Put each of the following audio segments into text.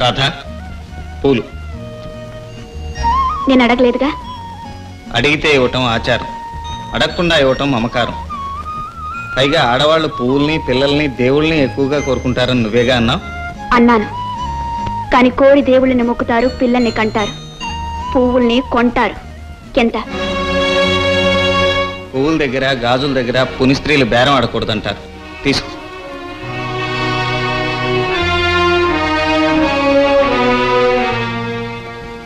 రాధా. పూలు. నేను అడగలేదుగా. అడిగితే ఇవ్వటం ఆచారం. అడగకుండా ఇవ్వటం మమకారం. పైగా ఆడవాళ్ళు పువ్వుల్ని పిల్లల్ని దేవుళ్ళని ఎక్కువగా కోరుకుంటారని నువ్వేగా అన్నావు? అన్నాను. కాని కోడి దేవుళ్ళని మొక్కుతారు పిల్లల్ని కంటారు. పువ్వుల్ని కొంటారు. ఎంత పువ్వుల దగ్గర గాజుల దగ్గర పుని స్త్రీలు బేరం ఆడకూడదంటారు. తీసుకో.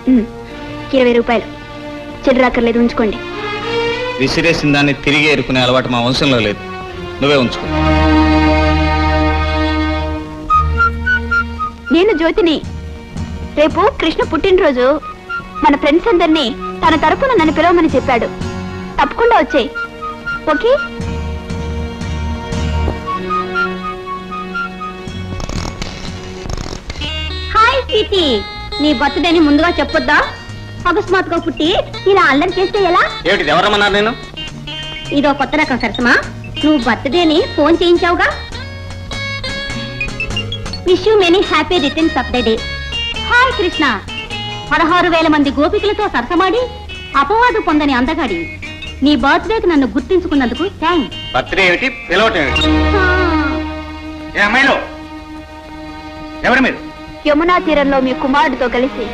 ఇరవై రూపాయలు. చిల్లరాకర్లేదు ఉంచుకోండి. విసిరేసిన దాన్ని తిరిగి ఎరుకునే అలవాటు మా వంశంలో లేదు. నువ్వే ఉంచుకో. నేను జ్యోతిని. రేపు కృష్ణ పుట్టినరోజు మన ఫ్రెండ్స్ అందరినీ తన తరపున నన్ను పిలవమని చెప్పాడు. తప్పకుండా వచ్చేయ్. ఓకే? హాయ్ స్వీటీ నీ బర్త్డేని ముందుగా చెప్పొద్దా? అకస్మాత్తుగా పుట్టి ఇలా అల్లరి చేస్తే ఎలా? ఏమిటి ఎవరమ్మన్నారు నేను ఇదో కొత్త రకం సరసమా? నువ్వు బర్త్డేని phone చేయించావుగా? Wish you many happy returns of the day hi Krishna పదహారు వేల మంది గోపికలతో సరసమాడి అపవాదు పొందని అందగాడి. నీ బర్త్డేకి నన్ను గుర్తించుకున్నందుకు థ్యాంక్స్ బర్త్డే ఏమిటి? పిలవటం ఏమిటి? ఏ అమ్మాయిలో? ఎవరు మీరు? యమునా తీరంలో మీ కుమారుడితో కలిసి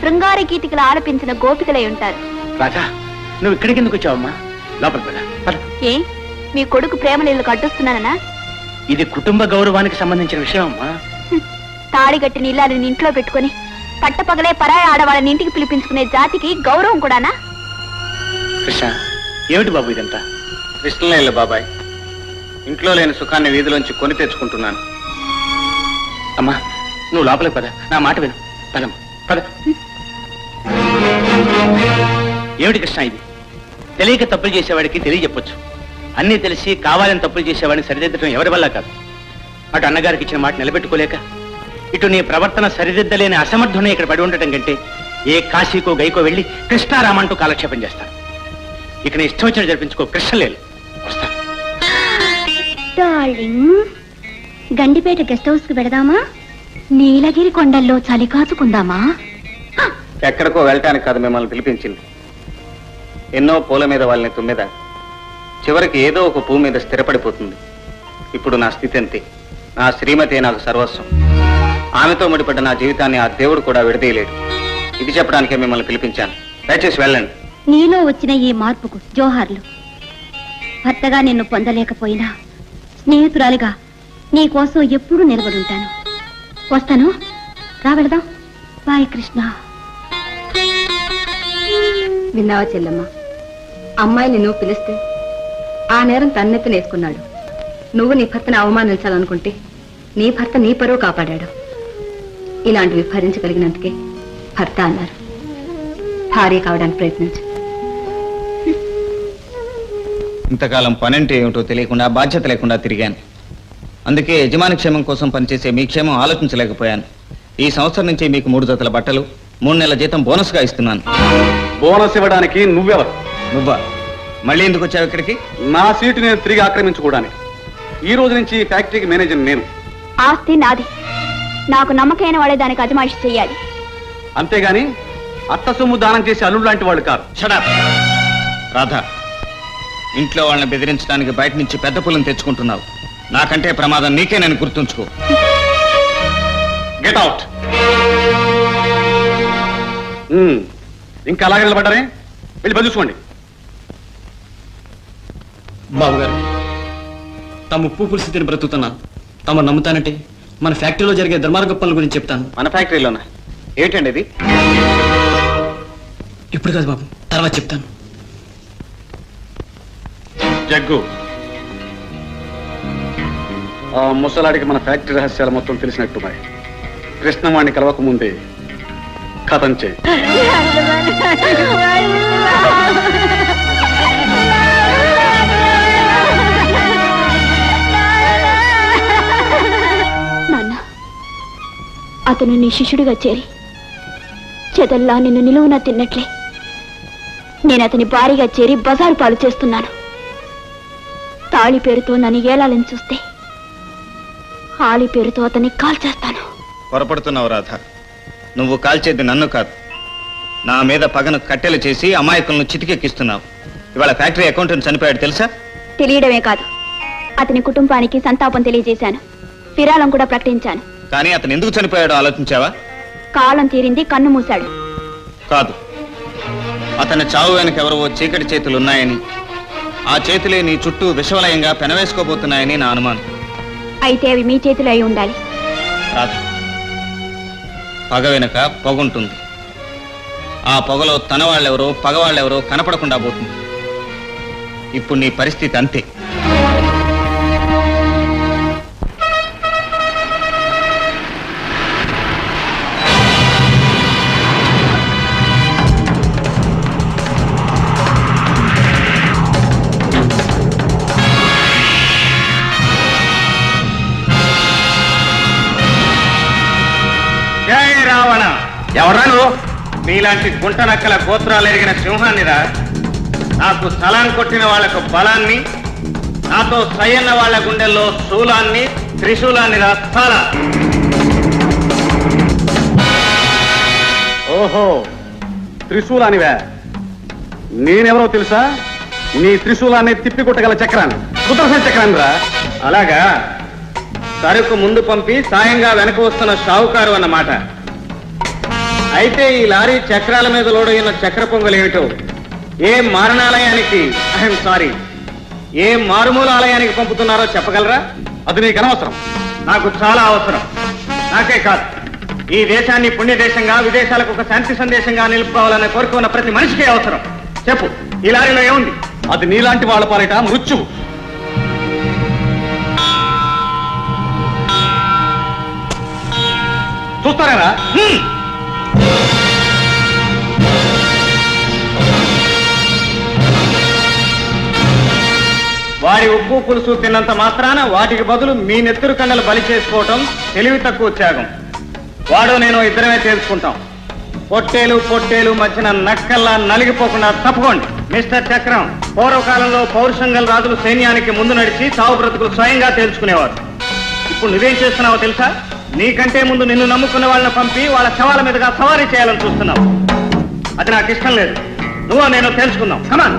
శృంగార గీతికలు ఆలపించిన గోపికలై ఉంటారు. రాజా నువ్వు ఇక్కడికి ఎందుకు వచ్చావమ్మా? లోపల. ఏ? మీ కొడుకు ప్రేమ నీళ్ళు కట్టుస్తున్నాననా? ఇది కుటుంబ గౌరవానికి సంబంధించిన విషయం అమ్మా తాళి కట్టిన ఇల్లాలని ఇంట్లో పెట్టుకుని పట్టపగలే పరాయి ఆడవాళ్ళని ఇంటికి పిలిపించుకునే జాతికి గౌరవం కూడానా? కృష్ణ ఏమిటి బాబు ఇదంతా? కృష్ణలేళ్ళు బాబాయ్. ఇంట్లో లేని సుఖాన్ని వీధిలోంచి కొని తెచ్చుకుంటున్నాను. అమ్మా నువ్వు లోపలికి పద. నా మాట విను. పదమ్మ. పద. ఏమిటి కృష్ణ ఇది? తెలియక తప్పులు చేసేవాడికి తెలియజెప్పొచ్చు. అన్నీ తెలిసి కావాలని తప్పులు చేసేవాడిని సరిదిద్దడం ఎవరి వల్ల కాదు? అటు అన్నగారికి ఇచ్చిన మాట నిలబెట్టుకోలేక ఇటు నీ ప్రవర్తన సరిదిద్దలేని అసమర్థుని ఇక్కడ పడి ఉండటం కంటే ఏ కాశీకో గైకో వెళ్ళి కృష్ణారామంటూ కాలక్షేపం చేస్తాను. ఇక నీ ఇష్టం వచ్చిన జరిపించుకో. కృష్ణలేదు వస్తా. గండిపేట గెస్ట్ హౌస్కి పెడదామా నీలగిరి కొండల్లో చలి కాచుకుందామా? ఎక్కడికో వెళ్ళటానికి కాదు మిమ్మల్ని పిలిపించింది. ఎన్నో పూల మీద వాళ్ళని తుమ్మిద. చివరికి ఏదో ఒక పువ్వు మీద స్థిరపడిపోతుంది. ఇప్పుడు నా స్థితి అంతే. నా శ్రీమతి నాకు సర్వస్వం. ఆమెతో ముడిపడ్డ నా జీవితాన్ని ఆ దేవుడు కూడా విడదీయలేడు. ఇది చెప్పడానికే మిమ్మల్ని పిలిపించాను. దయచేసి వెళ్ళండి. నీలో వచ్చిన ఈ మార్పుకు జోహార్లు భర్తగా నిన్ను పొందలేకపోయినా స్నేహితురాలిగా నీ కోసం ఎప్పుడూ నిలబడుంటాను వస్తాను. రా వెళదాం. బాయ్ కృష్ణ. విన్నావా చెల్లమ్మ? అమ్మాయి నిన్ను పిలిస్తే ఆ నేరం తన్నెత్తి నేర్చుకున్నాడు. నువ్వు నీ భర్తను అవమానించాలనుకుంటే నీ భర్త నీ పరువు కాపాడాడు. ఇలాంటివి భరించగలిగినందుకే భర్త అన్నారు. భార్య కావడానికి ప్రయత్నించు. ఇంతకాలం పనంటే ఏమిటో తెలియకుండా బాధ్యత లేకుండా తిరిగాను. అందుకే యజమాని క్షేమం కోసం పనిచేసే మీ క్షేమం ఆలోచించలేకపోయాను. ఈ సంవత్సరం నుంచి మీకు మూడు జతల బట్టలు మూడు నెలల జీతం బోనస్గా ఇస్తున్నాను. బోనస్ ఇవ్వడానికి నువ్వెవరు? నువ్వా? మళ్ళీ ఎందుకు వచ్చావు ఇక్కడికి? నా సీటు నేను తిరిగి ఆక్రమించుకోవడానికి. ఈ రోజు నుంచి ఈ ఫ్యాక్టరీకి మేనేజర్ నేను. ఆస్తి నాది. నాకు నమ్మకైన వాడే దానికి అజమాయిషి చెయ్యాలి అంతేగాని అత్త సొమ్ము దానం చేసే అల్లుడు లాంటి వాళ్ళు కాదు షడప్ రాధా ఇంట్లో వాళ్ళని బెదిరించడానికి బయట నుంచి పెద్ద పుల్లని తెచ్చుకుంటున్నావు. నాకంటే ప్రమాదం నీకే నేను గుర్తుంచుకో. గెట్ అవుట్ ఇంకా అలాగే నిలబడ్డారే? వెళ్ళి పని చూసుకోండి. బాబు గారు తమ ఉప్పు పులుసు తిని బ్రతుకుతున్నాను తమ నమ్ముతానంటే మన ఫ్యాక్టరీలో జరిగే దుర్మార్గ పనుల గురించి చెప్తాను. మన ఫ్యాక్టరీలోనా? ఏమిటండి ఇది? ఇప్పుడు కాదు బాబు తర్వాత చెప్తాను. జగ్గు. ముసలాడికి మన ఫ్యాక్టరీ రహస్యాలు మొత్తం తెలిసినట్టు మరి కృష్ణవాణ్ణి కలవక ముందే కథం చేయి. నాన్న అతను నీ శిష్యుడిగా చేరి చెదల్లా నిన్ను నిలువున తిన్నట్లే. నేను అతని భారీగా చేరి బజారు పాలు చేస్తున్నాను. తాళి పేరుతో నన్ను ఏలాలని చూస్తే హాలి పేరుతో అతన్ని కాల్చేస్తాను పొరపడుతున్నావు రాధ. నువ్వు కాల్చేది నన్ను కాదు. నా మీద పగను కట్టెలు చేసి అమాయకులను చితికెక్కిస్తున్నావు. ఇవాళ ఫ్యాక్టరీ అకౌంటెంట్ చనిపోయాడు తెలుసా? తెలియడమే కాదు. అతని కుటుంబానికి సంతాపం తెలియజేశాను. విరాళం కూడా ప్రకటించాను. కానీ అతను ఎందుకు చనిపోయాడో ఆలోచించావా? కాలం తీరింది కన్ను మూశాడు. కాదు. అతని చావు వెనక ఎవరో చీకటి చేతులు ఉన్నాయని ఆ చేతులే నీ చుట్టూ విషవలయంగా పెనవేసుకోబోతున్నాయని నా అనుమానం. అయితే అవి మీ చేతిలో అయి ఉండాలి. రాదు పగ వెనక పొగుంటుంది. ఆ పొగలో తన వాళ్ళెవరో పగవాళ్ళెవరో కనపడకుండా పోతుంది. ఇప్పుడు నీ పరిస్థితి అంతే. రావణ ఎవరా నువ్వు? నీలాంటి గుంట నక్కల గోత్రాలు ఎరిగిన సింహాన్నిరా? నాకు స్థలాన్ని కొట్టిన వాళ్ళకు బలాన్ని నాతో సయ్యన్న వాళ్ళ గుండెల్లో శూలాన్ని త్రిశూలాన్ని రా స్థల. ఓహో త్రిశూలానివే. నేనెవరో తెలుసా? నీ త్రిశూలాన్ని తిప్పికొట్టగల చక్రాన్ని. సుదర్శన చక్రాన్ని రా అలాగా. సరుకు ముందు పంపి సాయంగా వెనక వస్తున్న షావుకారు అన్నమాట. అయితే ఈ లారీ చక్రాల మీద లోడైన చక్ర పొంగలు ఏమిటో ఏ మారణాలయానికి ఐఎమ్ సారీ ఏ మారుమూల ఆలయానికి పంపుతున్నారో చెప్పగలరా? అది నీకు అనవసరం. నాకు చాలా అవసరం. నాకే కాదు. ఈ దేశాన్ని పుణ్య దేశంగా విదేశాలకు ఒక శాంతి సందేశంగా నిలుపుకోవాలని కోరుకున్న ప్రతి మనిషికి అవసరం. చెప్పు ఈ లారీలో ఏముంది? అది నీలాంటి వాళ్ళ పాలిట మృత్యువు. చూస్తారా? వారి ఉప్పు పులుసు తిన్నంత మాత్రాన వాటికి బదులు మీ నెత్తురు కన్నలు బలి చేసుకోవటం తెలివి తక్కువ త్యాగం. వాడు నేను ఇద్దరమే తేల్చుకుంటాం. పొట్టేలు పొట్టేలు మధ్యన నక్కల్లా నలిగిపోకుండా తప్పుకోండి. మిస్టర్ చక్రం పూర్వకాలంలో పౌరుషంగల్ రాజులు సైన్యానికి ముందు నడిచి తావు బ్రతుకులు స్వయంగా తేల్చుకునేవారు. ఇప్పుడు నువ్వేం చేస్తున్నావో తెలుసా? నీకంటే ముందు నిన్ను నమ్ముకున్న వాళ్ళని పంపి వాళ్ళ శవాల మీదుగా సవారీ చేయాలని చూస్తున్నావు. అది నాకు ఇష్టం లేదు. నువ్వు నేను తెలుసుకుందాం కమాన్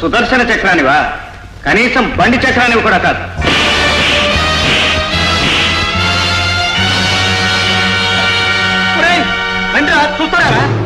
సుదర్శన చక్రానివా? కనీసం బండి చక్రానివి కూడా కాదు. చూస్తారా?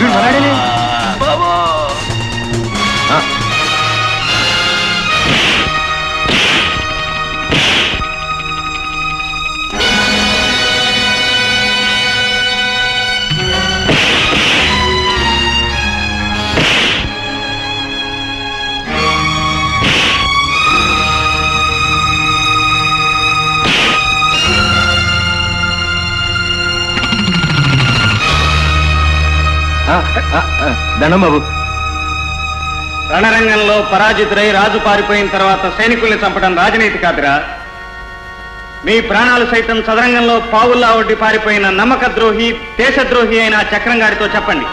వీడు దండం బాబు రణరంగంలో పరాజితుడై రాజు పారిపోయిన తర్వాత సైనికుల్ని చంపడం రాజనీతి కాదురా. మీ ప్రాణాలు సైతం చదరంగంలో పావుల్లా ఒడ్డి పారిపోయిన నమ్మక ద్రోహి దేశద్రోహి అయిన చక్రం గారితో చెప్పండి.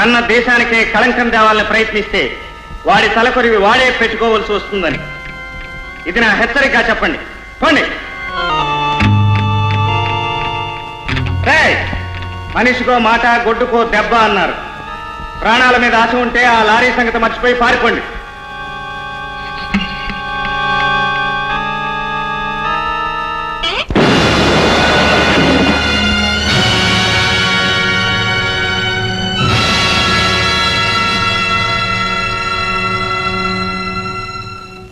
కన్న దేశానికే కళంకం తేవాలని ప్రయత్నిస్తే వాడి తలకొరివి వాడే పెట్టుకోవాల్సి వస్తుందని. ఇది నా హెచ్చరిక చెప్పండి. పోండి. మనిషికో మాట గొడ్డుకో దెబ్బ అన్నారు. ప్రాణాల మీద ఆశ ఉంటే ఆ లారీ సంగతి మర్చిపోయి పారిపోండి.